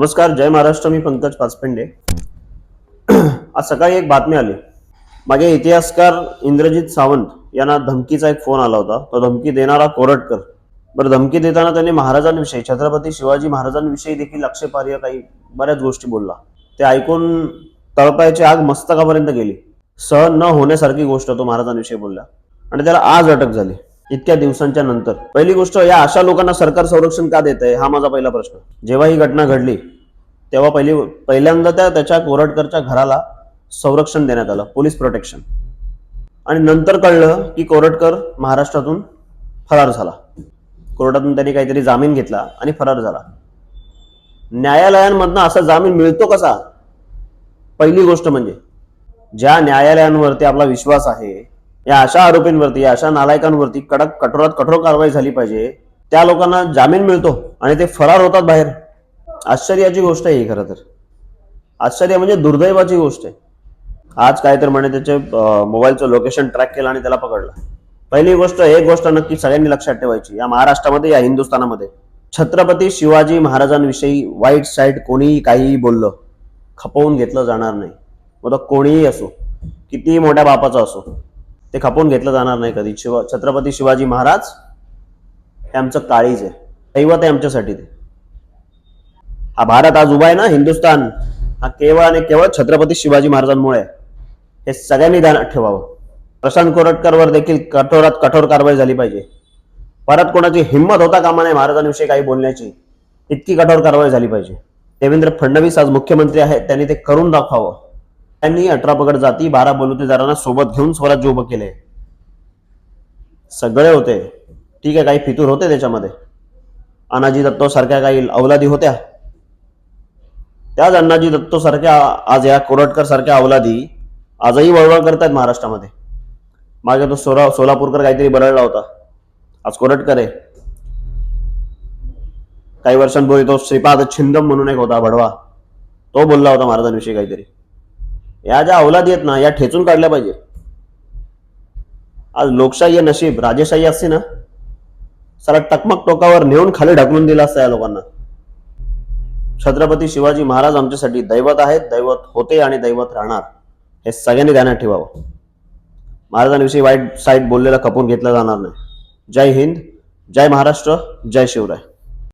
नमस्कार जय महाराष्ट्र मी पंकज पाचपेंडे. आज सकाळी एक बातमी आली. मागे इतिहासकार इंद्रजित सावंत यांना धमकीचा एक फोन आला होता. तो धमकी देणारा कोरटकर. बरं धमकी देताना त्यांनी महाराजांविषयी छत्रपती शिवाजी महाराजांविषयी देखील आक्षेपार्ह काही बऱ्याच गोष्टी बोलला. ते ऐकून तळपायाची आग मस्तकापर्यंत गेली. सहन न होण्यासारखी गोष्ट तो महाराजांविषयी बोलला. आणि त्याला आज अटक झाली. इतक्या दिवसांच्या नंतर. पहिली गोष्ट या अशा लोकांना सरकार संरक्षण का देत आहे? हा माझा पहिला प्रश्न. जेव्हा ही घटना घडली तेव्हा पहिली पहिल्यांदा त्या त्याच्या कोरटकरच्या घराला संरक्षण देण्यात आलं पोलीस प्रोटेक्शन. आणि नंतर कळलं की कोरटकर महाराष्ट्रातून फरार झाला. कोर्टातून त्यांनी काहीतरी जामीन घेतला आणि फरार झाला. न्यायालयांमधनं असा जामीन मिळतो कसा? पहिली गोष्ट म्हणजे ज्या न्यायालयांवरती आपला विश्वास आहे या अशा आरोपींवरती या अशा नालायकांवरती कडक कठोरात कठोर कारवाई झाली पाहिजे. त्या लोकांना जामीन मिळतो आणि ते फरार होतात बाहेर. आश्चर्याची गोष्ट आहे ही खरं तर. आश्चर्य म्हणजे दुर्दैवाची गोष्ट आहे. आज काय तर म्हणे त्याचे मोबाईलचं लोकेशन ट्रॅक केलं आणि त्याला पकडलं. पहिली गोष्ट एक गोष्ट नक्की सगळ्यांनी लक्षात ठेवायची. या महाराष्ट्रामध्ये या हिंदुस्थानामध्ये छत्रपती शिवाजी महाराजांविषयी वाईट साईड कोणीही काहीही बोललं खपवून घेतलं जाणार नाही. मग तो कोणीही असो कितीही मोठ्या बापाचा असो ते खपवून घेतलं जाणार नाही कधी. शिव छत्रपती शिवाजी महाराज हे आमचं काळीज आहे. दैवत आहे आमच्यासाठी ते. हा भारत आज उभा आहे ना हिंदुस्थान. हा केवळ आणि केवळ छत्रपती शिवाजी महाराजांमुळे. हे सगळ्यांनी ध्यानात ठेवावं. प्रशांत कोरटकरवर देखील कठोरात कठोर कारवाई झाली पाहिजे. परत कोणाची हिंमत होता कामा नये महाराजांविषयी काही बोलण्याची इतकी कठोर कारवाई झाली पाहिजे. देवेंद्र फडणवीस आज मुख्यमंत्री आहेत त्यांनी ते करून दाखवावं. त्यांनी अठरा पगड जाती बारा बलुतेदारांना सोबत घेऊन स्वराज्य उभं केले. सगळे होते. ठीक आहे काही फितूर होते त्याच्यामध्ये. अनाजी दत्तो सारख्या काही अवलादी होत्या. त्याच अण्णाजी दत्तो सारख्या आज या कोरटकर सारख्या अवलादी आजही वळवळ करतायत महाराष्ट्रामध्ये. मागे तो सोला सोलापूरकर काहीतरी बरळला होता. आज कोरटकर आहे. काही वर्षांपूर्वी तो श्रीपाद छिंदम म्हणून एक होता भडवा. तो बोलला होता महाराजांविषयी काहीतरी. या ज्या अवलादी आहेत ना या ठेचून काढल्या पाहिजे. आज लोकशाही हे नशीब राजेशाही असते ना सारा टकमक टोकावर नेऊन खाली ढकलून दिला असता या लोकांना. छत्रपती शिवाजी महाराज आमच्यासाठी दैवत आहेत दैवत होते आणि दैवत राहणार. हे सगळ्यांनी ध्यानात ठेवावं. महाराजांविषयी वाईट साईट बोललेला खपून घेतला जाणार नाही. जय हिंद जय महाराष्ट्र जय शिवराय.